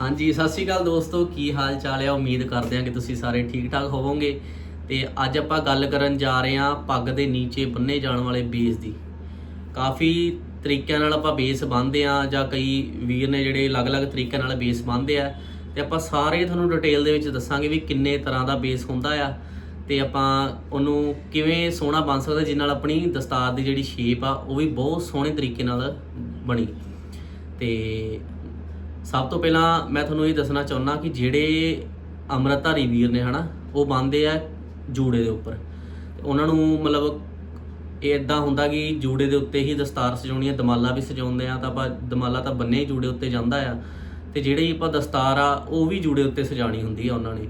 ਹਾਂਜੀ, ਸਤਿ ਸ਼੍ਰੀ ਅਕਾਲ ਦੋਸਤੋ, ਕੀ ਹਾਲ ਚਾਲ ਹੈ ਉਮੀਦ ਕਰਦੇ ਹਾਂ ਕਿ ਤੁਸੀਂ ਸਾਰੇ ਠੀਕ ਠਾਕ ਹੋਵੋਗੇ। ਤੇ ਅੱਜ ਆਪਾਂ ਗੱਲ ਕਰਨ ਜਾ ਰਹੇ ਹਾਂ ਪੱਗ ਦੇ ਨੀਚੇ ਬੰਨੇ ਜਾਣ ਵਾਲੇ ਬੇਸ ਦੀ। ਕਾਫੀ ਤਰੀਕਿਆਂ ਨਾਲ ਆਪਾਂ ਬੇਸ ਬੰਨ੍ਹਦੇ ਆ ਜਾਂ ਕਈ ਵੀਰ ਨੇ ਜਿਹੜੇ ਅਲੱਗ-ਅਲੱਗ ਤਰੀਕਿਆਂ ਨਾਲ ਬੇਸ ਬੰਨ੍ਹਦੇ ਆ। ਤੇ ਆਪਾਂ ਸਾਰੇ ਤੁਹਾਨੂੰ ਡਿਟੇਲ ਦੇ ਵਿੱਚ ਦੱਸਾਂਗੇ ਵੀ ਕਿੰਨੇ ਤਰ੍ਹਾਂ ਦਾ ਬੇਸ ਹੁੰਦਾ ਆ। ਤੇ ਆਪਾਂ ਉਹਨੂੰ ਕਿਵੇਂ ਸੋਹਣਾ ਬਣ ਸਕਦਾ ਜਿਸ ਨਾਲ ਆਪਣੀ ਦਸਤਾਰ ਦੀ ਜਿਹੜੀ ਸ਼ੇਪ ਆ, ਉਹ ਵੀ ਬਹੁਤ ਸੋਹਣੇ ਤਰੀਕੇ ਨਾਲ ਬਣੀ। ਤੇ ਸਭ ਤੋਂ ਪਹਿਲਾਂ ਮੈਂ ਤੁਹਾਨੂੰ ਇਹ ਦੱਸਣਾ ਚਾਹੁੰਦਾ ਕਿ ਜਿਹੜੇ ਅੰਮ੍ਰਿਤਧਾਰੀ ਵੀਰ ਨੇ ਹਨਾ, ਉਹ ਬੰਨਦੇ ਆ ਜੂੜੇ ਦੇ ਉੱਪਰ। ਤੇ ਉਹਨਾਂ ਨੂੰ ਮਤਲਬ ਇਹ ਇਦਾਂ ਹੁੰਦਾ ਕਿ ਜੂੜੇ ਦੇ ਉੱਤੇ ਹੀ ਦਸਤਾਰ ਸਜਾਉਣੀ ਹੈ ਦਮਾਲਾ ਵੀ ਸਜਾਉਂਦੇ ਆ, ਤਾਂ ਆਪਾਂ ਦਮਾਲਾ ਤਾਂ ਬੰਨੇ ਹੀ ਜੂੜੇ ਉੱਤੇ ਜਾਂਦਾ ਆ। ਤੇ ਜਿਹੜੀ ਆਪਾਂ ਦਸਤਾਰ ਆ, ਉਹ ਵੀ ਜੂੜੇ ਉੱਤੇ ਸਜਾਣੀ ਹੁੰਦੀ ਆ ਉਹਨਾਂ ਨੇ।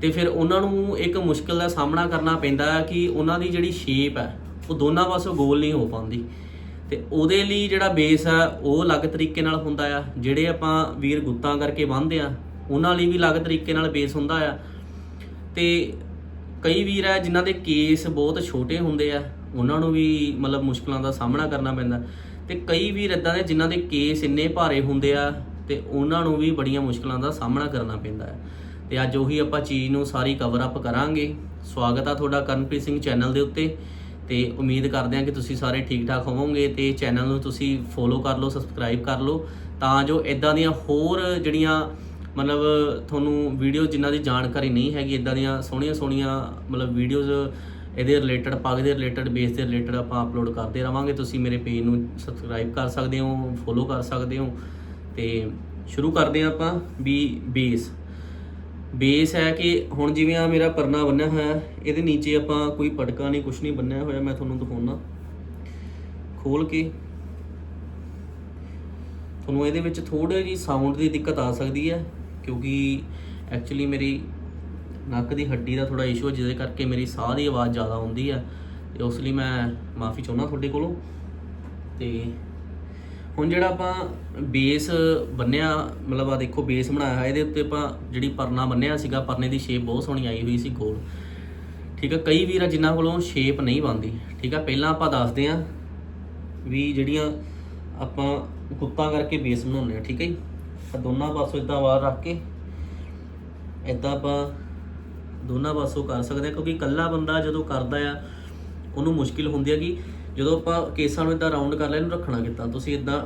ਤੇ ਫਿਰ ਉਹਨਾਂ ਨੂੰ ਇੱਕ ਮੁਸ਼ਕਲ ਦਾ ਸਾਹਮਣਾ ਕਰਨਾ ਪੈਂਦਾ ਹੈ ਕਿ ਉਹਨਾਂ ਦੀ ਜਿਹੜੀ ਸ਼ੇਪ ਹੈ ਉਹ ਦੋਨਾਂ ਪਾਸੋਂ ਗੋਲ ਨਹੀਂ ਹੋ ਪਾਉਂਦੀ। ਤੇ ਉਹਦੇ ਲਈ ਜਿਹੜਾ ਬੇਸ ਆ, ਉਹ ਅਲੱਗ ਤਰੀਕੇ ਨਾਲ ਹੁੰਦਾ ਆ। ਜਿਹੜੇ ਆਪਾਂ ਵੀਰ ਗੁੱਤਾਂ ਕਰਕੇ ਬੰਨ੍ਹਦੇ ਆ, ਉਹਨਾਂ ਲਈ ਵੀ ਅਲੱਗ ਤਰੀਕੇ ਨਾਲ ਬੇਸ ਹੁੰਦਾ ਆ। ਤੇ ਕਈ ਵੀਰ ਆ, ਜਿਨ੍ਹਾਂ ਦੇ ਕੇਸ ਬਹੁਤ ਛੋਟੇ ਹੁੰਦੇ ਆ, ਉਹਨਾਂ ਨੂੰ ਵੀ ਮਤਲਬ ਮੁਸ਼ਕਲਾਂ ਦਾ ਸਾਹਮਣਾ ਕਰਨਾ ਪੈਂਦਾ। ਤੇ ਕਈ ਵੀਰ ਇਦਾਂ ਦੇ, ਜਿਨ੍ਹਾਂ ਦੇ ਕੇਸ ਇੰਨੇ ਭਾਰੇ ਹੁੰਦੇ ਆ, ਤੇ ਉਹਨਾਂ ਨੂੰ ਵੀ ਬੜੀਆਂ ਮੁਸ਼ਕਲਾਂ ਦਾ ਸਾਹਮਣਾ ਕਰਨਾ ਪੈਂਦਾ ਹੈ ਤੇ ਅੱਜ ਉਹੀ ਆਪਾਂ ਚੀਜ਼ ਨੂੰ ਸਾਰੀ ਕਵਰ ਅਪ ਕਰਾਂਗੇ। ਸਵਾਗਤ ਆ ਤੁਹਾਡਾ ਕਰਨਪ੍ਰੀਤ ਸਿੰਘ ਚੈਨਲ ਦੇ ਉੱਤੇ। ਤੇ ਉਮੀਦ ਕਰਦੇ ਹਾਂ ਕਿ ਤੁਸੀਂ ਸਾਰੇ ਠੀਕ ਠਾਕ ਹੋਵੋਗੇ ਤੇ ਚੈਨਲ ਨੂੰ ਤੁਸੀਂ ਫੋਲੋ ਕਰ ਲਓ ਸਬਸਕ੍ਰਾਈਬ ਕਰ ਲਓ, ਤਾਂ ਜੋ ਇਦਾਂ ਦੀਆਂ ਹੋਰ ਜਿਹੜੀਆਂ ਮਤਲਬ ਤੁਹਾਨੂੰ ਵੀਡੀਓ ਜਿਨ੍ਹਾਂ ਦੀ ਜਾਣਕਾਰੀ ਨਹੀਂ ਹੈਗੀ ਇਦਾਂ ਦੀਆਂ ਸੋਹਣੀਆਂ ਸੋਹਣੀਆਂ ਮਤਲਬ ਵੀਡੀਓਜ਼ ਇਹਦੇ ਰਿਲੇਟਡ ਪੱਗ ਦੇ ਰਿਲੇਟਡ ਬੇਸ ਦੇ ਰਿਲੇਟਡ ਆਪਾਂ ਅਪਲੋਡ ਕਰਦੇ ਰਵਾਂਗੇ, ਤੁਸੀਂ ਮੇਰੇ ਪੇਜ ਨੂੰ ਸਬਸਕ੍ਰਾਈਬ ਕਰ ਸਕਦੇ ਹੋ ਫੋਲੋ ਕਰ ਸਕਦੇ ਹੋ, ਤੇ ਸ਼ੁਰੂ ਕਰਦੇ ਹਾਂ ਆਪਾਂ ਵੀ ਬੇਸ ਬੇਸ ਹੈ ਕਿ ਹੁਣ ਜਿਵੇਂ ਆ ਮੇਰਾ ਪਰਨਾ ਬੰਨਿਆ ਹੋਇਆ, ਇਹਦੇ ਨੀਚੇ ਆਪਾਂ ਕੋਈ ਪਟਕਾ ਨਹੀਂ, ਕੁਛ ਨਹੀਂ ਬੰਨਿਆ ਹੋਇਆ, ਮੈਂ ਤੁਹਾਨੂੰ ਦਿਖਾਉਣਾ ਖੋਲ ਕੇ। ਤੁਹਾਨੂੰ ਇਹਦੇ ਵਿੱਚ ਥੋੜੀ ਜੀ ਸਾਊਂਡ ਦੀ ਦਿੱਕਤ ਆ ਸਕਦੀ ਹੈ, ਕਿਉਂਕਿ ਐਕਚੁਅਲੀ ਮੇਰੀ ਨੱਕ ਦੀ ਹੱਡੀ ਦਾ ਥੋੜਾ ਇਸ਼ੂ ਹੈ, ਜਿਹਦੇ ਕਰਕੇ ਮੇਰੀ ਸਾਹ ਦੀ ਆਵਾਜ਼ ਜ਼ਿਆਦਾ ਆਉਂਦੀ ਹੈ। ਤੇ ਉਸ ਲਈ ਮੈਂ ਮਾਫੀ ਚਾਹੁੰਦਾ ਤੁਹਾਡੇ ਕੋਲੋਂ। ਤੇ ਹੁਣ ਜਿਹੜਾ ਆਪਾਂ ਬੇਸ ਬੰਨਿਆ, ਮਤਲਬ ਆ ਦੇਖੋ ਬੇਸ ਬਣਾਇਆ ਹੈ ਇਹਦੇ ਉੱਤੇ ਆਪਾਂ ਜਿਹੜੀ ਪਰਨਾ ਬੰਨਿਆ ਸੀਗਾ, ਪਰਨੇ ਦੀ ਸ਼ੇਪ ਬਹੁਤ ਸੋਹਣੀ ਆਈ ਹੋਈ ਸੀ ਗੋਲ। ਠੀਕ ਹੈ ਕਈ ਵੀਰ ਆ ਜਿਨ੍ਹਾਂ ਕੋਲੋਂ ਸ਼ੇਪ ਨਹੀਂ ਬਣਦੀ। ਠੀਕ ਹੈ ਪਹਿਲਾਂ ਆਪਾਂ ਦੱਸਦੇ ਹਾਂ ਵੀ ਜਿਹੜੀਆਂ ਆਪਾਂ ਗੁੱਤਾਂ ਕਰਕੇ ਬੇਸ ਬਣਾਉਂਦੇ ਆ, ਠੀਕ ਹੈ ਜੀ? ਆਹ ਦੋਨਾਂ ਪਾਸੋਂ ਇਦਾਂ ਵਾਰ ਰੱਖ ਕੇ ਇਦਾਂ ਆਪਾਂ ਦੋਨਾਂ ਪਾਸੋਂ ਕਰ ਸਕਦੇ ਆ, ਕਿਉਂਕਿ ਇਕੱਲਾ ਬੰਦਾ ਜਦੋਂ ਕਰਦਾ ਆ, ਉਹਨੂੰ ਮੁਸ਼ਕਿਲ ਹੁੰਦੀ ਹੈ ਕਿ ਜਦੋਂ ਆਪਾਂ ਕੇਸਾਂ ਨੂੰ ਇਦਾਂ ਰਾਉਂਡ ਕਰ ਲਿਆ, ਇਹਨੂੰ ਰੱਖਣਾ ਕਿੱਦਾਂ? ਤੁਸੀਂ ਇਦਾਂ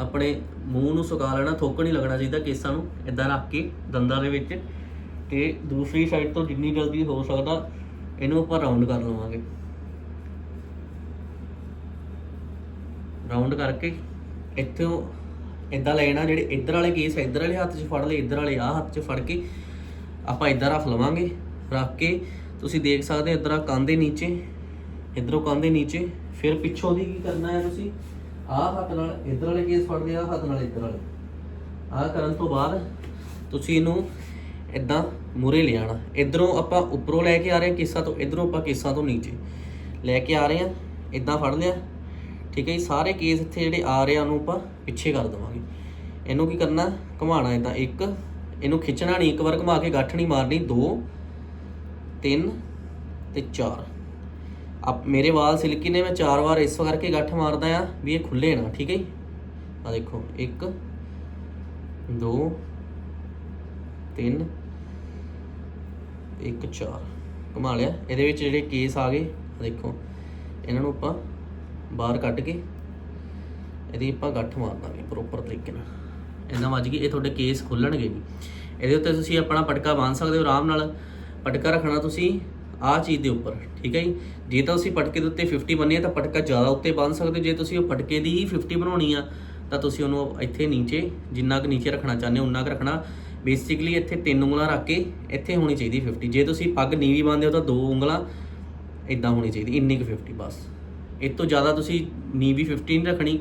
ਆਪਣੇ ਮੂੰਹ ਨੂੰ ਸੁਕਾ ਲੈਣਾ, ਥੁੱਕ ਨਹੀਂ ਲੱਗਣਾ ਚਾਹੀਦਾ ਕੇਸਾਂ ਨੂੰ ਇਦਾਂ ਰੱਖ ਕੇ ਦੰਦਾਂ ਦੇ ਵਿੱਚ ਤੇ ਦੂਸਰੀ ਸਾਈਡ ਤੋਂ ਜਿੰਨੀ ਜਲਦੀ ਹੋ ਸਕਦਾ, ਇਹਨੂੰ ਆਪਾਂ ਰਾਉਂਡ ਕਰ ਲਵਾਂਗੇ। ਰਾਉਂਡ ਕਰਕੇ ਇੱਥੋਂ ਇਦਾਂ ਲੈਣਾ, ਜਿਹੜੇ ਇੱਧਰ ਵਾਲੇ ਕੇਸ ਇੱਧਰ ਵਾਲੇ ਹੱਥ 'ਚ ਫੜ ਲਏ, ਇੱਧਰ ਵਾਲੇ ਆਹ ਹੱਥ 'ਚ ਫੜ ਕੇ ਆਪਾਂ ਇੱਧਰ ਰੱਖ ਲਵਾਂਗੇ, ਰੱਖ ਕੇ ਤੁਸੀਂ ਦੇਖ ਸਕਦੇ ਹੋ ਇੱਧਰ ਆ ਕੰਨ ਦੇ ਨੀਚੇ, ਇੱਧਰੋਂ ਕੰਨ ਦੇ ਨੀਚੇ ਫਿਰ ਪਿੱਛੋਂ ਦੀ ਕੀ ਕਰਨਾ ਹੈ ਤੁਸੀਂ? ਆਹ ਹੱਥ ਨਾਲ ਇਧਰ ਵਾਲੇ ਕੇਸ ਫੜ ਲਿਆ ਹੱਥ ਨਾਲ ਇਧਰ ਵਾਲੇ। ਆਹ ਕਰਨ ਤੋਂ ਬਾਅਦ ਤੁਸੀਂ ਇਹਨੂੰ ਇਦਾਂ ਮੂਰੇ ਲਿਆਣਾ ਇਧਰੋਂ ਆਪਾਂ ਉੱਪਰੋਂ ਲੈ ਕੇ ਆ ਰਹੇ ਹਾਂ ਕੇਸਾਂ ਤੋਂ, ਇਧਰੋਂ ਆਪਾਂ ਕੇਸਾਂ ਤੋਂ ਨੀਚੇ ਲੈ ਕੇ ਆ ਰਹੇ ਹਾਂ। ਇਦਾਂ ਫੜ ਲਿਆ ਠੀਕ ਹੈ ਜੀ, ਸਾਰੇ ਕੇਸ ਇੱਥੇ ਜਿਹੜੇ ਆ ਰਹੇ ਆ, ਉਹਨੂੰ ਆਪਾਂ ਪਿੱਛੇ ਕਰ ਦਵਾਂਗੇ। ਇਹਨੂੰ ਕੀ ਕਰਨਾ? ਘੁਮਾਣਾ ਇਦਾਂ ਇੱਕ, ਇਹਨੂੰ ਖਿੱਚਣਾ ਨਹੀਂ, ਇੱਕ ਵਾਰ ਘੁਮਾ ਕੇ ਗੱਠ ਨਹੀਂ ਮਾਰਨੀ 2 3 ਤੇ ਚਾਰ। ਅਬ ਮੇਰੇ ਵਾਲ ਸਿਲਕੀ ਨੇ, ਮੈਂ ਚਾਰ ਵਾਰ ਇਸ ਕਰਕੇ ਗੱਠ ਮਾਰਦਾ ਆ ਵੀ ਇਹ ਖੁੱਲੇ ਨਾ, ਠੀਕ ਹੈ ਜੀ? ਆ ਦੇਖੋ 1 2 3 1 4 ਘੁਮਾ ਲਿਆ। ਇਹਦੇ ਵਿੱਚ ਜਿਹੜੇ ਕੇਸ ਆ ਗਏ ਦੇਖੋ, ਇਹਨਾਂ ਨੂੰ ਆਪਾਂ ਬਾਹਰ ਕੱਢ ਕੇ ਇਹਦੀ ਆਪਾਂ ਗੱਠ ਮਾਰ ਦਾਂਗੇ ਪ੍ਰੋਪਰ ਤਰੀਕੇ ਨਾਲ। ਇਹਨਾਂ ਵੱਜ ਗਈ, ਇਹ ਤੁਹਾਡੇ ਕੇਸ ਖੁੱਲਣਗੇ ਨਹੀਂ ਇਹਦੇ ਉੱਤੇ ਤੁਸੀਂ ਆਪਣਾ ਪਟਕਾ ਬੰਨ ਸਕਦੇ ਹੋ, ਆਰਾਮ ਨਾਲ। ਪਟਕਾ ਰੱਖਣਾ ਤੁਸੀਂ ਆਹ ਚੀਜ਼ ਦੇ ਉੱਪਰ, ਠੀਕ ਹੈ ਜੀ? ਜੇ ਤਾਂ ਤੁਸੀਂ ਪਟਕੇ ਦੇ ਉੱਤੇ 50 ਬੰਨੇ ਤਾਂ ਪਟਕਾ ਜ਼ਿਆਦਾ ਉੱਤੇ ਬੰਨ ਸਕਦੇ ਹੋ। ਜੇ ਤੁਸੀਂ ਉਹ ਪਟਕੇ ਦੀ ਹੀ 50 ਬਣਾਉਣੀ ਆ, ਤਾਂ ਤੁਸੀਂ ਉਹਨੂੰ ਇੱਥੇ ਨੀਚੇ, ਜਿੰਨਾ ਕੁ ਨੀਚੇ ਰੱਖਣਾ ਚਾਹੁੰਦੇ ਹੋ ਉਨਾ ਕੁ ਰੱਖਣਾ। ਬੇਸਿਕਲੀ ਇੱਥੇ ਤਿੰਨ ਉਂਗਲਾਂ ਰੱਖ ਕੇ ਇੱਥੇ ਹੋਣੀ ਚਾਹੀਦੀ 50 ਜੇ ਤੁਸੀਂ ਪੱਗ ਨੀਵੀਂ ਬੰਨਦੇ ਹੋ, ਤਾਂ ਦੋ ਉਂਗਲਾਂ ਇਦਾਂ ਹੋਣੀ ਚਾਹੀਦੀ, ਇੰਨੀ ਕੁ 50 ਬਸ। ਇਹ ਤੋਂ ਜ਼ਿਆਦਾ ਤੁਸੀਂ ਨੀਵੀਂ 50 ਨਹੀਂ ਰੱਖਣੀ।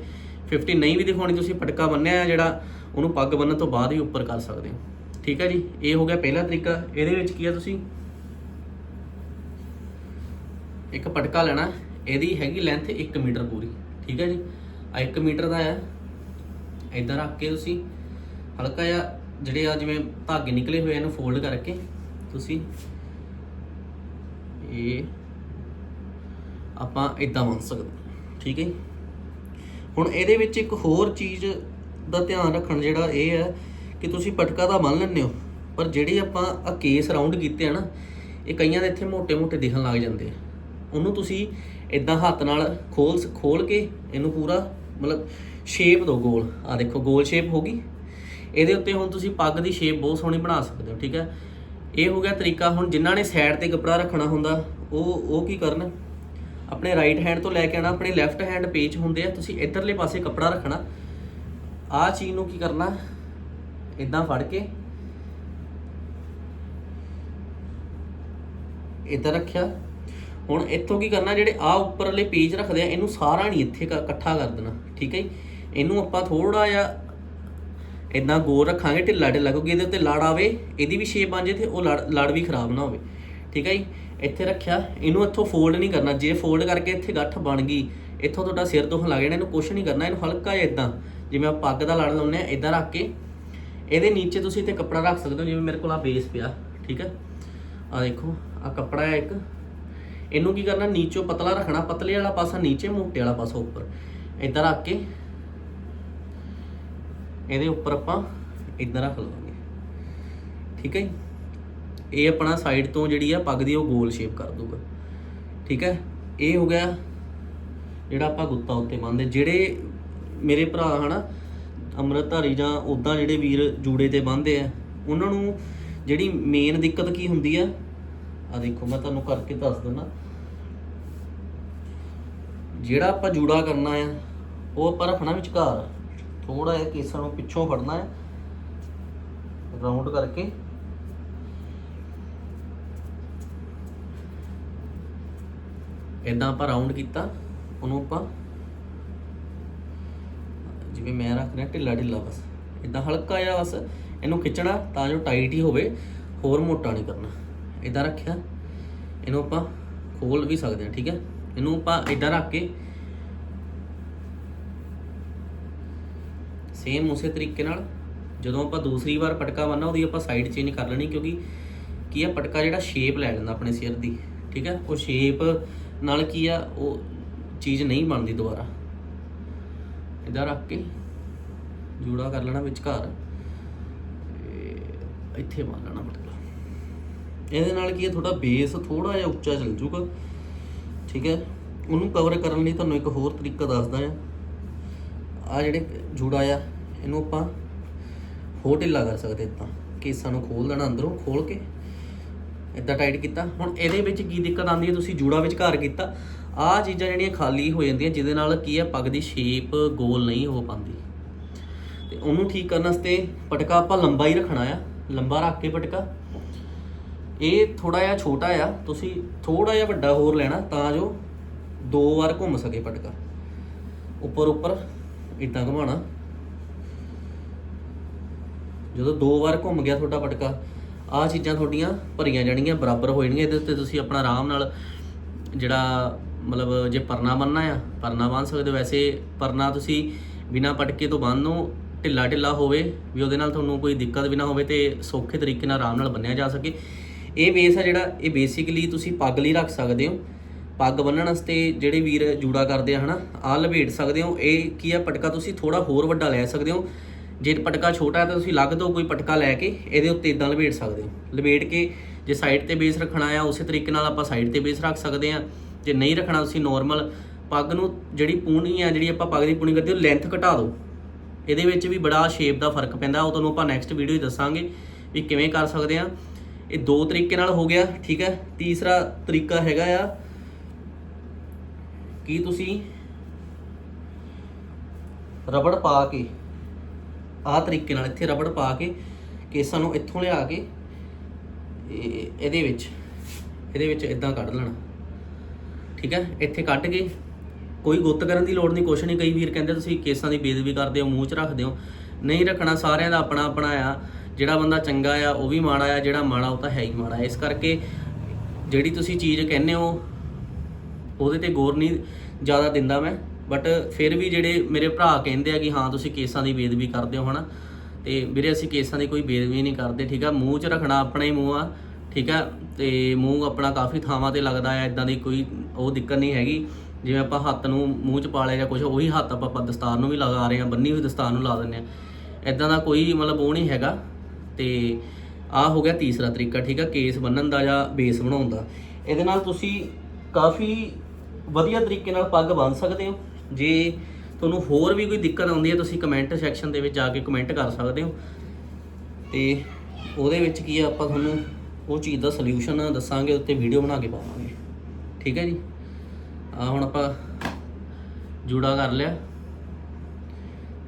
50 ਨਹੀਂ ਵੀ ਦਿਖਾਉਣੀ, ਤੁਸੀਂ ਪਟਕਾ ਬੰਨਿਆ ਹੈ ਜਿਹੜਾ, ਉਹਨੂੰ ਪੱਗ ਬੰਨਣ ਤੋਂ ਬਾਅਦ ਹੀ ਉੱਪਰ ਕਰ ਸਕਦੇ ਹੋ। ਠੀਕ ਹੈ ਜੀ? ਇਹ ਹੋ ਗਿਆ ਪਹਿਲਾ ਤਰੀਕਾ। ਇਹਦੇ ਵਿੱਚ ਕੀ ਆ ਤੁਸੀਂ? ਇੱਕ ਪਟਕਾ ਲੈਣਾ, ਇਹਦੀ ਹੈਗੀ ਲੈਂਥ 1 ਮੀਟਰ ਪੂਰੀ, ਠੀਕ ਹੈ ਜੀ? ਆ 1 ਮੀਟਰ ਦਾ ਆ ਇਦਾਂ ਰੱਖ ਕੇ ਤੁਸੀਂ ਹਲਕਾ ਜਿਹਾ ਜਿਹੜੇ ਆ ਜਿਵੇਂ ਧਾਗੇ ਨਿਕਲੇ ਹੋਏ ਇਹਨੂੰ ਫੋਲਡ ਕਰਕੇ ਤੁਸੀਂ ਇਹ ਆਪਾਂ ਇਦਾਂ ਬੰਨ ਸਕਦੇ ਠੀਕ ਹੈ ਹੁਣ ਇਹਦੇ ਵਿੱਚ ਇੱਕ ਹੋਰ ਚੀਜ਼ ਦਾ ਧਿਆਨ ਰੱਖਣ ਜਿਹੜਾ ਇਹ ਹੈ ਕਿ ਤੁਸੀਂ ਪਟਕਾ ਦਾ ਬੰਨ ਲੈਂਦੇ ਹੋ, ਪਰ ਜਿਹੜੇ ਆਪਾਂ ਆ ਕੇਸ ਰਾਉਂਡ ਕੀਤੇ ਆ ਨਾ, ਇਹ ਕਈਆਂ ਦੇ ਇੱਥੇ ਮੋٹے-ਮੋٹے ਦਿਖਣ ਲੱਗ ਜਾਂਦੇ ਆ। ਉਹਨੂੰ ਤੁਸੀਂ ਇਦਾਂ ਹੱਥ ਨਾਲ ਖੋਲ ਖੋਲ ਕੇ ਇਹਨੂੰ ਪੂਰਾ ਮਤਲਬ ਸ਼ੇਪ ਦਿਓ ਗੋਲ। ਆ ਦੇਖੋ, ਗੋਲ ਸ਼ੇਪ ਹੋ ਗਈ। ਇਹਦੇ ਉੱਤੇ ਹੁਣ ਤੁਸੀਂ ਪੱਗ ਦੀ ਸ਼ੇਪ ਬਹੁਤ ਸੋਹਣੀ ਬਣਾ ਸਕਦੇ ਹੋ, ਠੀਕ ਹੈ? ਇਹ ਹੋ ਗਿਆ ਤਰੀਕਾ ਹੁਣ ਜਿਨ੍ਹਾਂ ਨੇ ਸਾਈਡ ਤੇ ਕੱਪੜਾ ਰੱਖਣਾ ਹੁੰਦਾ, ਉਹ ਉਹ ਕੀ ਕਰਨ? ਆਪਣੇ ਰਾਈਟ ਹੈਂਡ ਤੋਂ ਲੈ ਕੇ ਆਣਾ ਆਪਣੇ ਲੈਫਟ ਹੈਂਡ ਪੇਚ ਹੁੰਦੇ ਆ, ਤੁਸੀਂ ਇਧਰਲੇ ਪਾਸੇ ਕੱਪੜਾ ਰੱਖਣਾ। ਆਹ ਚੀਜ਼ ਨੂੰ ਕੀ ਕਰਨਾ? ਇਦਾਂ ਫੜ ਕੇ ਇਧਰ ਰੱਖਿਆ। ਹੁਣ ਇੱਥੋਂ ਕੀ ਕਰਨਾ, ਜਿਹੜੇ ਆ ਉੱਪਰਲੇ ਪੇਜ ਰੱਖਦੇ ਆ, ਇਹਨੂੰ ਸਾਰਾ ਨਹੀਂ ਇੱਥੇ ਕ- ਇਕੱਠਾ ਕਰ ਦੇਣਾ, ਠੀਕ ਹੈ ਜੀ? ਇਹਨੂੰ ਆਪਾਂ ਥੋੜਾ ਜਿਹਾ ਇਦਾਂ ਗੋਲ ਰੱਖਾਂਗੇ, ਢਿੱਲਾ ਢਿੱਲਾ, ਕਿਉਂਕਿ ਇਹਦੇ ਉੱਤੇ ਲੜ ਆਵੇ, ਇਹਦੀ ਵੀ ਸ਼ੇਪ ਬਣ ਜੇ ਤੇ ਉਹ ਲੜ ਲੜ ਵੀ ਖਰਾਬ ਨਾ ਹੋਵੇ, ਠੀਕ ਹੈ ਜੀ? ਇੱਥੇ ਰੱਖਿਆ, ਇਹਨੂੰ ਇੱਥੋਂ ਫੋਲਡ ਨਹੀਂ ਕਰਨਾ, ਜੇ ਫੋਲਡ ਕਰਕੇ ਇੱਥੇ ਗੱਠ ਬਣ ਗਈ, ਇੱਥੋਂ ਤੁਹਾਡਾ ਸਿਰ ਦੁਖਣ ਲੱਗ ਜਾਣਾ, ਇਹਨੂੰ ਕੁਝ ਨਹੀਂ ਕਰਨਾ, ਇਹਨੂੰ ਹਲਕਾ ਜਿਹਾ ਇਦਾਂ ਜਿਵੇਂ ਆਪਾਂ ਪੱਗ ਦਾ ਲੜ ਲਾਉਂਦੇ ਆ ਇਦਾਂ ਰੱਖ ਕੇ, ਇਹਦੇ ਨੀਚੇ ਤੁਸੀਂ ਇੱਥੇ ਕੱਪੜਾ ਰੱਖ ਸਕਦੇ ਹੋ, ਜਿਵੇਂ ਮੇਰੇ ਕੋਲ ਆ ਬੇਸ ਪਿਆ, ਠੀਕ ਹੈ? ਆ ਦੇਖੋ ਆ ਕੱਪੜਾ ਹੈ ਇੱਕ ਇਹਨੂੰ ਕੀ ਕਰਨਾ, ਨੀਚੋਂ ਪਤਲਾ ਰੱਖਣਾ, ਪਤਲੇ ਵਾਲਾ ਪਾਸਾ ਨੀਚੇ, ਮੋਟੇ ਵਾਲਾ ਪਾਸਾ ਉੱਪਰ। ਇਦਾਂ ਰੱਖ ਕੇ ਇਹਦੇ ਉੱਪਰ ਆਪਾਂ ਇਦਾਂ ਰੱਖ ਲਵਾਂਗੇ। ਠੀਕ ਹੈ ਜੀ? ਇਹ ਆਪਣਾ ਸਾਈਡ ਤੋਂ ਜਿਹੜੀ ਆ ਪੱਗ ਦੀ ਉਹ ਗੋਲ ਸ਼ੇਪ ਕਰ ਦੂਗਾ ਠੀਕ ਹੈ? ਇਹ ਹੋ ਗਿਆ ਜਿਹੜਾ ਆਪਾਂ ਗੁੱਤਾ ਉੱਤੇ ਬੰਨਦੇ ਜਿਹੜੇ ਮੇਰੇ ਭਰਾ ਹਨਾ, ਅੰਮ੍ਰਿਤਧਾਰੀ ਜਾਂ ਉਦਾਂ ਜਿਹੜੇ ਵੀਰ ਜੂੜੇ ਤੇ ਬੰਨਦੇ ਆ, ਉਹਨਾਂ ਨੂੰ ਜਿਹੜੀ ਮੇਨ ਦਿੱਕਤ ਕੀ ਹੁੰਦੀ ਆ ਆ ਦੇਖੋ, ਮੈਂ ਤੁਹਾਨੂੰ ਕਰਕੇ ਦੱਸ ਦਿੰਦਾ। ਜਿਹੜਾ ਆਪਾਂ ਜੂੜਾ ਕਰਨਾ ਆ, ਉਹ ਆਪਾਂ ਰੱਖਣਾ ਵਿਚਕਾਰ। ਥੋੜਾ ਜਿਹਾ ਕੇਸਾਂ ਨੂੰ ਪਿੱਛੋਂ ਫੜਨਾ ਹੈ ਰਾਉਂਡ ਕਰਕੇ। ਇਦਾਂ ਆਪਾਂ ਰਾਉਂਡ ਕੀਤਾ, ਉਹਨੂੰ ਆਪਾਂ ਜਿਵੇਂ ਮੈਂ ਰੱਖ ਰਿਹਾ ਢਿੱਲਾ ਢਿੱਲਾ ਬਸ। ਇਦਾਂ ਹਲਕਾ ਜਿਹਾ ਬਸ, ਇਹਨੂੰ ਖਿੱਚਣਾ ਤਾਂ ਜੋ ਟਾਈਟ ਹੀ ਹੋਵੇ, ਹੋਰ ਮੋਟਾ ਨਹੀਂ ਕਰਨਾ। ਇਦਾਂ ਰੱਖਿਆ, ਇਹਨੂੰ ਆਪਾਂ ਖੋਲ ਵੀ ਸਕਦੇ ਹਾਂ, ਠੀਕ ਹੈ? ਇਹਨੂੰ ਆਪਾਂ ਇਦਾਂ ਰੱਖ ਕੇ ਸੇਮ ਉਸੇ ਤਰੀਕੇ ਨਾਲ ਜਦੋਂ ਆਪਾਂ ਦੂਸਰੀ ਵਾਰ ਪਟਕਾ ਬੰਨਣਾ ਉਹਦੀ ਆਪਾਂ ਸਾਈਡ ਚੇਂਜ ਕਰ ਲੈਣੀ, ਕਿਉਂਕਿ ਕੀ ਆ, ਪਟਕਾ ਜਿਹੜਾ ਸ਼ੇਪ ਲੈ ਲੈਂਦਾ ਆਪਣੇ ਸਿਰ ਦੀ, ਠੀਕ ਹੈ? ਉਹ ਸ਼ੇਪ ਨਾਲ ਕੀ ਆ, ਉਹ ਚੀਜ਼ ਨਹੀਂ ਬਣਦੀ ਦੁਬਾਰਾ। ਇਦਾਂ ਰੱਖ ਕੇ ਜੂੜਾ ਕਰ ਲੈਣਾ ਵਿਚਕਾਰ ਤੇ ਇੱਥੇ ਬੰਨ ਲੈਣਾ ਪਟਕਾ ਇਹਦੇ ਨਾਲ ਕੀ ਹੈ, ਤੁਹਾਡਾ ਬੇਸ ਥੋੜਾ ਜਿਹਾ ਉੱਚਾ ਚੱਲ ਜੂਗਾ ਠੀਕ ਹੈ? ਉਹਨੂੰ ਕਵਰ ਕਰਨ ਲਈ ਤੁਹਾਨੂੰ ਇੱਕ ਹੋਰ ਤਰੀਕਾ ਦੱਸਦਾ ਆ ਆ ਜਿਹੜੇ ਜੂੜਾ ਆ, ਇਹਨੂੰ ਆਪਾਂ ਹੋਰ ਢਿੱਲਾ ਕਰ ਸਕਦੇ ਇਦਾਂ ਕੇਸਾਂ ਨੂੰ ਖੋਲ ਦੇਣਾ ਅੰਦਰੋਂ ਖੋਲ ਕੇ। ਇਦਾਂ ਟਾਈਟ ਕੀਤਾ। ਹੁਣ ਇਹਦੇ ਵਿੱਚ ਕੀ ਦਿੱਕਤ ਆਉਂਦੀ ਹੈ, ਤੁਸੀਂ ਜੂੜਾ ਵਿਚਕਾਰ ਕੀਤਾ। ਆਹ ਚੀਜ਼ਾਂ ਜਿਹੜੀਆਂ ਖਾਲੀ ਹੋ ਜਾਂਦੀਆਂ, ਜਿਹਦੇ ਨਾਲ ਕੀ ਹੈ, ਪੱਗ ਦੀ ਸ਼ੇਪ ਗੋਲ ਨਹੀਂ ਹੋ ਪਾਉਂਦੀ। ਤੇ ਉਹਨੂੰ ਠੀਕ ਕਰਨ ਵਾਸਤੇ ਪਟਕਾ ਆਪਾਂ ਲੰਬਾ ਹੀ ਰੱਖਣਾ ਆ। ਲੰਬਾ ਰੱਖ ਕੇ ਪਟਕਾ। ਇਹ ਥੋੜਾ ਜਿਹਾ ਛੋਟਾ ਆ, ਤੁਸੀਂ ਥੋੜਾ ਜਿਹਾ ਵੱਡਾ ਹੋਰ ਲੈਣਾ ਤਾਂ ਜੋ ਦੋ ਵਾਰ ਘੁੰਮ ਸਕੇ ਪਟਕਾ। ਉੱਪਰ ਉੱਪਰ ਇਦਾਂ ਘੁਮਾਉਣਾ। ਜਦੋਂ ਦੋ ਵਾਰ ਘੁੰਮ ਗਿਆ ਤੁਹਾਡਾ ਪਟਕਾ, ਆਹ ਚੀਜ਼ਾਂ ਤੁਹਾਡੀਆਂ ਭਰੀਆਂ ਜਾਣਗੀਆਂ ਬਰਾਬਰ ਹੋ ਜਾਣਗੀਆਂ ਇਹਦੇ ਉੱਤੇ ਤੁਸੀਂ ਆਪਣਾ ਆਰਾਮ ਨਾਲ ਜਿਹੜਾ ਮਤਲਬ ਜੇ ਪਰਨਾ ਬੰਨਣਾ ਆ, ਪਰਨਾ ਬੰਨ ਸਕਦੇ ਹੋ। ਵੈਸੇ ਪਰਨਾ ਤੁਸੀਂ ਬਿਨਾ ਪਟਕੇ ਤੋਂ ਬੰਨੋ ਢਿੱਲਾ ਢਿੱਲਾ ਹੋਵੇ, ਵੀ ਉਹਦੇ ਨਾਲ ਤੁਹਾਨੂੰ ਕੋਈ ਦਿੱਕਤ ਵੀ ਨਾ ਹੋਵੇ ਤੇ ਸੌਖੇ ਤਰੀਕੇ ਨਾਲ ਆਰਾਮ ਨਾਲ ਬੰਨਿਆ ਜਾ ਸਕੇ। ਇਹ ਬੇਸ ਆ ਜਿਹੜਾ, ਇਹ ਬੇਸਿਕਲੀ ਤੁਸੀਂ ਪੱਗ ਲਈ ਰੱਖ ਸਕਦੇ ਹੋ। ਪੱਗ ਬੰਨਣ ਵਾਸਤੇ ਜਿਹੜੇ ਵੀਰ ਜੂੜਾ ਕਰਦੇ ਆ, ਹਨਾ, ਆਹ ਲਪੇਟ ਸਕਦੇ ਹੋ। ਇਹ ਕੀ ਆ, ਪਟਕਾ ਤੁਸੀਂ ਥੋੜਾ ਹੋਰ ਵੱਡਾ ਲੈ ਸਕਦੇ ਹੋ। ਜੇ ਪਟਕਾ ਛੋਟਾ ਹੈ ਤਾਂ ਤੁਸੀਂ ਲੱਗ ਤੋਂ ਕੋਈ ਪਟਕਾ ਲੈ ਕੇ ਇਹਦੇ ਉੱਤੇ ਇਦਾਂ ਲਪੇਟ ਸਕਦੇ ਹੋ। ਲਪੇਟ ਕੇ ਜੇ ਸਾਈਡ ਤੇ ਬੇਸ ਰੱਖਣਾ ਆ, ਉਸੇ ਤਰੀਕੇ ਨਾਲ ਆਪਾਂ ਸਾਈਡ ਤੇ ਬੇਸ ਰੱਖ ਸਕਦੇ ਆ। ਜੇ ਨਹੀਂ ਰੱਖਣਾ ਤੁਸੀਂ ਨਾਰਮਲ ਪੱਗ ਨੂੰ ਜਿਹੜੀ ਪੂਣੀ ਆ, ਜਿਹੜੀ ਆਪਾਂ ਪੱਗ ਦੀ ਪੂਣੀ ਕਰਦੇ ਉਹ ਲੈਂਥ ਘਟਾ ਦਿਓ। ਇਹਦੇ ਵਿੱਚ ਵੀ ਬੜਾ ਸ਼ੇਪ ਦਾ ਫ਼ਰਕ ਪੈਂਦਾ, ਉਹ ਤੁਹਾਨੂੰ ਆਪਾਂ ਨੈਕਸਟ ਵੀਡੀਓ 'ਚ ਦੱਸਾਂਗੇ ਵੀ ਕਿਵੇਂ ਕਰ ਸਕਦੇ ਆ। ਇਹ ਦੋ ਤਰੀਕੇ ਨਾਲ ਹੋ ਗਿਆ, ਠੀਕ ਹੈ? ਤੀਸਰਾ ਤਰੀਕਾ ਹੈਗਾ ਆ ਕਿ ਤੁਸੀਂ ਰਬੜ ਪਾ ਕੇ, ਆਹ ਤਰੀਕੇ ਨਾਲ ਇੱਥੇ ਰਬੜ ਪਾ ਕੇ ਕੇਸਾਂ ਨੂੰ ਇੱਥੋਂ ਲਿਆ ਕੇ ਇਹਦੇ ਵਿੱਚ ਇਹਦੇ ਵਿੱਚ ਇਦਾਂ ਕੱਢ ਲੈਣਾ। ਠੀਕ ਹੈ? ਇੱਥੇ ਕੱਢ ਕੇ ਕੋਈ ਗੁੱਤ ਕਰਨ ਦੀ ਲੋੜ ਨਹੀਂ, ਕੁਛ ਨਹੀਂ। ਕਈ ਵੀਰ ਕਹਿੰਦੇ ਤੁਸੀਂ ਕੇਸਾਂ ਦੀ ਬੇਦਬੀ ਕਰਦੇ ਹੋ, ਮੂੰਹ 'ਚ ਰੱਖਦੇ ਹੋ। ਨਹੀਂ ਰੱਖਣਾ, ਸਾਰਿਆਂ ਦਾ ਆਪਣਾ ਆਪਣਾ ਆ। ਜਿਹੜਾ ਬੰਦਾ ਚੰਗਾ ਆ, ਉਹ ਵੀ ਮਾੜਾ ਆ, ਜਿਹੜਾ ਮਾੜਾ ਉਹ ਤਾਂ ਹੈ ਹੀ ਮਾੜਾ। ਇਸ ਕਰਕੇ ਜਿਹੜੀ ਤੁਸੀਂ ਚੀਜ਼ ਕਹਿੰਦੇ ਹੋ, ਉਹਦੇ ਤੇ ਗੌਰ ਨਹੀਂ ਜ਼ਿਆਦਾ ਦਿੰਦਾ ਮੈਂ। ਬਟ ਫਿਰ ਵੀ ਜਿਹੜੇ ਮੇਰੇ ਭਰਾ ਕਹਿੰਦੇ ਆ ਕਿ ਹਾਂ, ਤੁਸੀਂ ਕੇਸਾਂ ਦੀ ਬੇਦਬੀ ਕਰਦੇ ਹੋ, ਹਨਾ? ਤੇ ਵੀਰੇ, ਅਸੀਂ ਕੇਸਾਂ ਦੀ ਕੋਈ ਬੇਦਬੀ ਨਹੀਂ ਕਰਦੇ, ਠੀਕ ਆ? ਮੂੰਹ 'ਚ ਰੱਖਣਾ ਆਪਣਾ ਹੀ ਮੂੰਹ ਆ, ਠੀਕ ਆ? ਤੇ ਮੂੰਹ ਆਪਣਾ ਕਾਫੀ ਥਾਵਾਂ ਤੇ ਲੱਗਦਾ ਆ ਇਦਾਂ ਦੀ ਕੋਈ ਉਹ ਦਿੱਕਤ ਨਹੀਂ ਹੈਗੀ। ਜਿਵੇਂ ਆਪਾਂ ਹੱਥ ਨੂੰ ਮੂੰਹ 'ਚ ਪਾ ਲਿਆ ਜਾਂ ਕੁਝ ਉਹੀ ਹੱਥ ਆਪਾਂ ਆਪਾਂ ਦਸਤਾਰ ਨੂੰ ਵੀ ਲਗਾ ਰਹੇ ਆ, ਬੰਨੀ ਹੋਈ ਦਸਤਾਰ ਨੂੰ ਲਾ ਦਿੰਦੇ ਆ। ਇਦਾਂ ਦਾ ਕੋਈ ਮਤਲਬ ਉਹ ਨਹੀਂ ਹੈਗਾ। ਤੇ ਆ ਹੋ ਗਿਆ ਤੀਸਰਾ ਤਰੀਕਾ ਠੀਕ ਆ ਕੇਸ ਬੰਨਣ ਦਾ ਜਾਂ ਬੇਸ ਬਣਾਉਣ ਦਾ। ਇਹਦੇ ਨਾਲ ਤੁਸੀਂ ਕਾਫੀ ਵਧੀਆ ਤਰੀਕੇ ਨਾਲ ਪੱਗ ਬੰਨ ਸਕਦੇ ਹੋ। ਜੇ ਤੁਹਾਨੂੰ ਹੋਰ ਵੀ ਕੋਈ ਦਿੱਕਤ ਆਉਂਦੀ ਹੈ ਤੁਸੀਂ ਕਮੈਂਟ ਸੈਕਸ਼ਨ ਦੇ ਵਿੱਚ ਜਾ ਕੇ ਕਮੈਂਟ ਕਰ ਸਕਦੇ ਹੋ। ਤੇ ਉਹਦੇ ਵਿੱਚ ਕੀ ਆ ਆਪਾਂ ਤੁਹਾਨੂੰ ਉਹ ਚੀਜ਼ ਦਾ ਸੋਲੂਸ਼ਨ ਦੱਸਾਂਗੇ ਉੱਤੇ ਵੀਡੀਓ ਬਣਾ ਕੇ ਪਾਵਾਂਗੇ। ਠੀਕ ਹੈ ਜੀ? ਆ ਹੁਣ ਆਪਾਂ ਜੂੜਾ ਕਰ ਲਿਆ।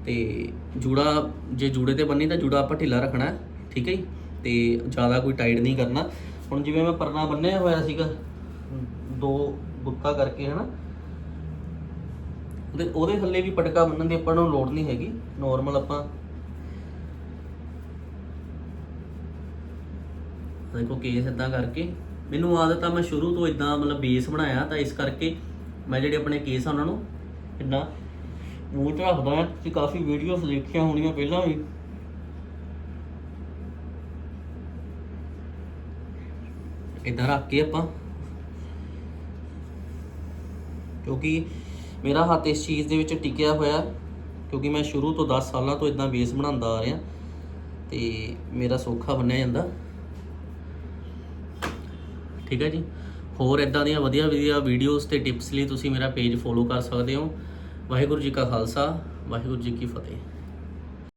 ਤੇ ਜੂੜਾ ਜੇ ਜੂੜੇ ਤੇ ਬੰਨੀ ਤਾਂ ਜੂੜਾ ਆਪਾਂ ਢਿੱਲਾ ਰੱਖਣਾ ਹੈ, ਠੀਕ ਹੈ ਜੀ? ਤੇ ਜ਼ਿਆਦਾ ਕੋਈ ਟਾਈਟ ਨਹੀਂ ਕਰਨਾ। ਹੁਣ ਜਿਵੇਂ ਮੈਂ ਪਰਨਾ ਬੰਨਿਆ ਹੋਇਆ ਸੀਗਾ, ਦੋ ਗੁੱਤਾ ਕਰਕੇ, ਹਨਾ? ਉਹਦੇ ਉਹਦੇ ਥੱਲੇ ਵੀ ਪਟਕਾ ਬੰਨਣ ਦੀ ਆਪਾਂ ਨੂੰ ਲੋੜ ਨਹੀਂ ਹੈਗੀ। ਨਾਰਮਲ ਆਪਾਂ ਦੇਖੋ ਕੇਸ ਇਦਾਂ ਕਰਕੇ। ਮੈਨੂੰ ਆਦਤ ਆ ਮੈਂ ਸ਼ੁਰੂ ਤੋਂ ਇਦਾਂ ਮਤਲਬ ਬੇਸ ਬਣਾਇਆ, ਤਾਂ ਇਸ ਕਰਕੇ ਮੈਂ ਜਿਹੜੇ ਆਪਣੇ ਕੇਸ ਆ ਉਹਨਾਂ ਨੂੰ ਇਦਾਂ ਮੂੰਹ 'ਚ ਰੱਖਦਾ ਹਾਂ ਕਾਫੀ ਵੀਡੀਓਜ਼ ਦੇਖੀਆਂ ਹੋਣੀਆਂ ਪਹਿਲਾਂ ਵੀ। ਇਦਾਂ ਰੱਖ ਕੇ ਆਪਾਂ। ਕਿਉਂਕਿ ਮੇਰਾ ਹੱਥ ਇਸ ਚੀਜ਼ ਦੇ ਵਿੱਚ ਟਿਕਿਆ ਹੋਇਆ, ਕਿਉਂਕਿ ਮੈਂ ਸ਼ੁਰੂ ਤੋਂ 10 ਸਾਲਾਂ ਤੋਂ ਇਦਾਂ ਬੇਸ ਬਣਾਉਂਦਾ ਆ ਰਿਹਾ, ਤੇ ਮੇਰਾ ਸੌਖਾ ਬੰਨਿਆ ਜਾਂਦਾ। ਠੀਕ ਹੈ ਜੀ? ਹੋਰ ਇਦਾਂ ਦੀਆਂ ਵਧੀਆ ਵਧੀਆ ਵੀਡੀਓਜ਼ ਤੇ ਟਿਪਸ ਲਈ ਤੁਸੀਂ ਮੇਰਾ ਪੇਜ ਫੋਲੋ ਕਰ ਸਕਦੇ ਹੋ। ਵਾਹਿਗੁਰੂ ਜੀ ਕਾ ਖਾਲਸਾ, ਵਾਹਿਗੁਰੂ ਜੀ ਕੀ ਫਤਿਹ।